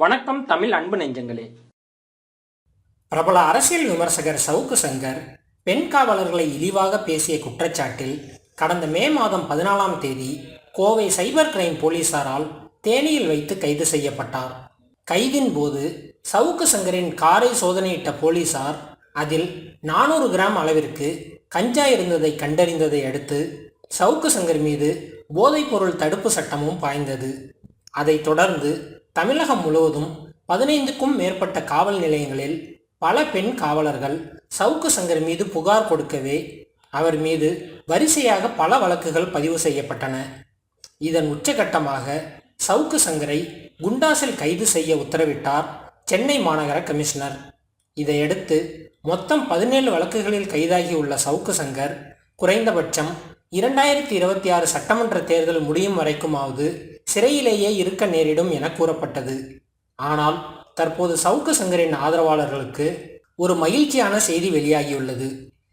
வணக்கம் தமிழ் அன்பு நெஞ்சங்களே. பிரபல அரசியல் விமர்சகர் சவுக்கு சங்கர் பெண் காவலர்களை இழிவாக பேசிய குற்றச்சாட்டில் கடந்த மே மாதம் பதினாலாம் தேதி கோவை சைபர் கிரைம் போலீசாரால் தேனியில் வைத்து கைது செய்யப்பட்டார். கைதின் போது சவுக்கு சங்கரின் காரை சோதனையிட்ட போலீசார் அதில் நானூறு கிராம் அளவிற்கு கஞ்சா இருந்ததை கண்டறிந்ததை அடுத்து சவுக்கு சங்கர் மீது போதைப்பொருள் தடுப்பு சட்டமும் பாய்ந்தது. அதைத் தொடர்ந்து தமிழகம் முழுவதும் பதினைந்துக்கும் மேற்பட்ட காவல் நிலையங்களில் பல பெண் காவலர்கள் சவுக்கு சங்கர் மீது புகார் கொடுக்கவே அவர் மீது வரிசையாக பல வழக்குகள் பதிவு செய்யப்பட்டன. இதன் உச்சகட்டமாக சவுக்கு சங்கரை குண்டாசில் கைது செய்ய உத்தரவிட்டார் சென்னை மாநகர கமிஷனர். இதையடுத்து மொத்தம் பதினேழு வழக்குகளில் கைதாகியுள்ள சவுக்கு சங்கர் குறைந்தபட்சம் இரண்டாயிரத்தி இருபத்தி ஆறு சட்டமன்ற தேர்தல் முடியும் வரைக்குமாவது சிறையிலேயே இருக்க நேரிடும் என கூறப்பட்டது. ஆனால் தற்போது சவுக்கு சங்கரின் ஆதரவாளர்களுக்கு ஒரு மகிழ்ச்சியான செய்தி வெளியாகியுள்ளது.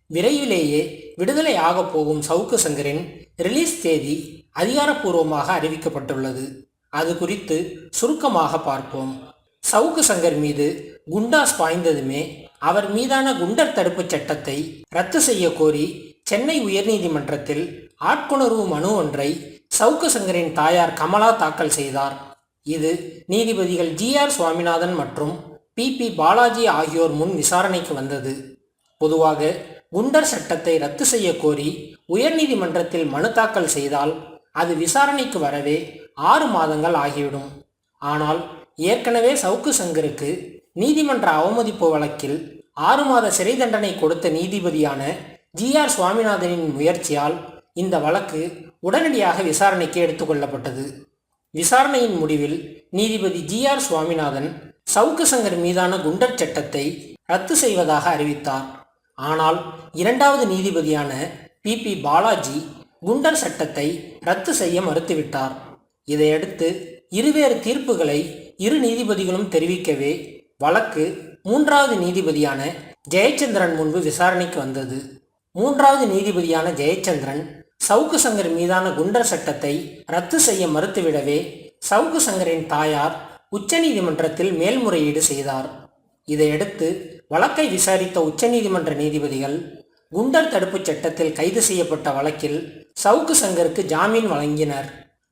விரைவிலேயே விடுதலை ஆகப் போகும் சவுக்கு சங்கரின் ரிலீஸ் தேதி அதிகாரப்பூர்வமாக அறிவிக்கப்பட்டுள்ளது. அது குறித்து சுருக்கமாக பார்ப்போம். சவுக்கு சங்கர் மீது குண்டாஸ் பாய்ந்ததுமே அவர் மீதான குண்டர் தடுப்புச் சட்டத்தை ரத்து செய்ய கோரி சென்னை உயர்நீதிமன்றத்தில் ஆட்கொணர்வு மனு ஒன்றை சவுக்கு சங்கரின் தாயார் கமலா தாக்கல் செய்தார். இது நீதிபதிகள் ஜி ஆர் சுவாமிநாதன் மற்றும் பி பி பாலாஜி ஆகியோர் முன் விசாரணைக்கு வந்தது. பொதுவாக குண்டர் சட்டத்தை ரத்து செய்ய கோரி உயர்நீதிமன்றத்தில் மனு தாக்கல் செய்தால் அது விசாரணைக்கு வரவே ஆறு மாதங்கள் ஆகிவிடும். ஆனால் ஏற்கனவே சவுக்கு சங்கருக்கு நீதிமன்ற அவமதிப்பு வழக்கில் ஆறு மாத சிறை தண்டனை கொடுத்த நீதிபதியான ஜி ஆர் சுவாமிநாதனின் முயற்சியால் இந்த வழக்கு உடனடியாக விசாரணைக்கு எடுத்துக்கொள்ளப்பட்டது விசாரணையின் முடிவில் நீதிபதி ஜி ஆர் சுவாமிநாதன் சவுக்கு சங்கர் மீதான குண்டர் சட்டத்தை ரத்து செய்வதாக அறிவித்தார். ஆனால் இரண்டாவது நீதிபதியான பி. பி. பாலாஜி குண்டர் சட்டத்தை ரத்து செய்ய மறுத்துவிட்டார். இதையடுத்து இருவேறு தீர்ப்புகளை இரு நீதிபதிகளும் தெரிவிக்கவே வழக்கு மூன்றாவது நீதிபதியான ஜெயச்சந்திரன் முன்பு விசாரணைக்கு வந்தது. மூன்றாவது நீதிபதியான ஜெயச்சந்திரன் சவுக்கு சங்கர் மீதான குண்டர் சட்டத்தை ரத்து செய்ய மறுத்துவிடவே சவுக்கு சங்கரின் தாயார் உச்சநீதிமன்றத்தில் மேல்முறையீடு செய்தார். இதையடுத்து வழக்கை விசாரித்த உச்சநீதிமன்ற நீதிபதிகள் குண்டர் தடுப்புச் சட்டத்தில் கைது செய்யப்பட்ட வழக்கில் சவுக்கு சங்கருக்கு ஜாமீன் வழங்கினர்.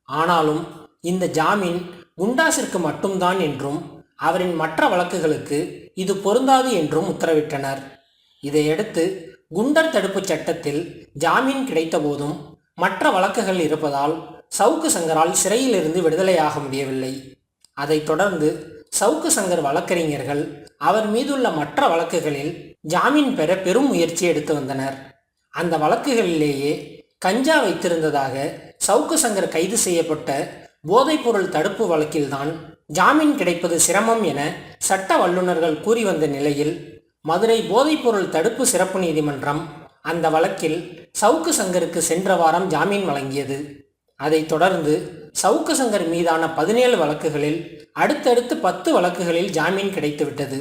ஆனாலும் இந்த ஜாமீன் குண்டாசிற்கு மட்டும்தான் என்றும் அவரின் மற்ற வழக்குகளுக்கு இது பொருந்தாது என்றும் உத்தரவிட்டனர். இதையடுத்து குண்டர் தடுப்புச் சட்டத்தில் ஜாமீன் கிடைத்தபோதும் மற்ற வழக்குகள் இருப்பதால் சவுக்கு சங்கரால் சிறையிலிருந்து விடுதலையாக முடியவில்லை. அதைத் தொடர்ந்து சவுக்கு சங்கர் வழக்கறிஞர்கள் அவர் மீதுள்ள மற்ற வழக்குகளில் ஜாமீன் பெற பெரும் முயற்சி எடுத்து வந்தனர். அந்த வழக்குகளிலேயே கஞ்சா வைத்திருந்ததாக சவுக்கு சங்கர் கைது செய்யப்பட்ட போதைப்பொருள் தடுப்பு வழக்கில்தான் ஜாமீன் கிடைப்பது சிரமம் என சட்ட வல்லுநர்கள் கூறி வந்த நிலையில் மதுரை போதைப்பொருள் தடுப்பு சிறப்பு நீதிமன்றம் அந்த வழக்கில் சவுக்கு சங்கருக்கு சென்ற வாரம் ஜாமீன் வழங்கியது. அதைத் தொடர்ந்து சவுக்கு சங்கர் மீதான பதினேழு வழக்குகளில் அடுத்தடுத்து பத்து வழக்குகளில் ஜாமீன் கிடைத்துவிட்டது.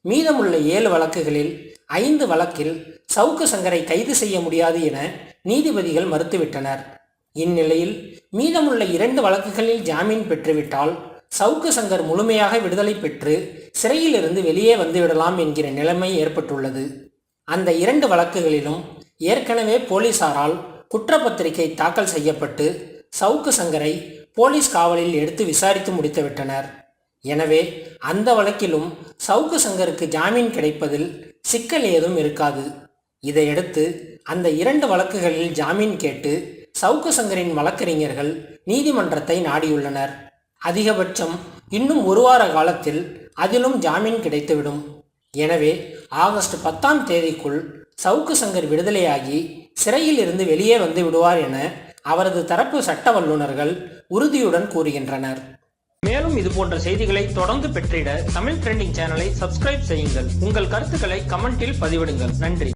மீதமுள்ள ஏழு வழக்குகளில் ஐந்து வழக்கில் சவுக்கு சங்கரை கைது செய்ய முடியாது என நீதிபதிகள் மறுத்துவிட்டனர். இந்நிலையில் மீதமுள்ள இரண்டு வழக்குகளில் ஜாமீன் பெற்றுவிட்டால் சவுக்கு சங்கர் முழுமையாக விடுதலை பெற்று சிறையிலிருந்து வெளியே வந்துவிடலாம் என்கிற நிலைமை ஏற்பட்டுள்ளது. அந்த இரண்டு வழக்குகளிலும் ஏற்கனவே போலீசாரால் குற்றப்பத்திரிகை தாக்கல் செய்யப்பட்டு சவுக்கு சங்கரை போலீஸ் காவலில் எடுத்து விசாரித்து முடித்துவிட்டனர். எனவே அந்த வழக்கிலும் சவுக்கு சங்கருக்கு ஜாமீன் கிடைப்பதில் சிக்கல் ஏதும் இருக்காது. இதையடுத்து அந்த இரண்டு வழக்குகளில் ஜாமீன் கேட்டு சவுக்கு சங்கரின் வழக்கறிஞர்கள் நீதிமன்றத்தை நாடியுள்ளனர். அதிகபட்சம் இன்னும் ஒரு வார காலத்தில் அதிலும் ஜாமீன் கிடைத்துவிடும். எனவே ஆகஸ்ட் பத்தாம் தேதிக்குள் சவுக்கு சங்கர் விடுதலையாகி சிறையில் இருந்து வெளியே வந்து விடுவார் என அவரது தரப்பு சட்ட வல்லுநர்கள் உறுதியுடன் கூறுகின்றனர். மேலும் இது போன்ற செய்திகளை தொடர்ந்து பெற்றிட தமிழ் ட்ரெண்டிங் சேனலை சப்ஸ்கிரைப் செய்யுங்கள். உங்கள் கருத்துக்களை கமெண்டில் பதிவிடுங்கள். நன்றி.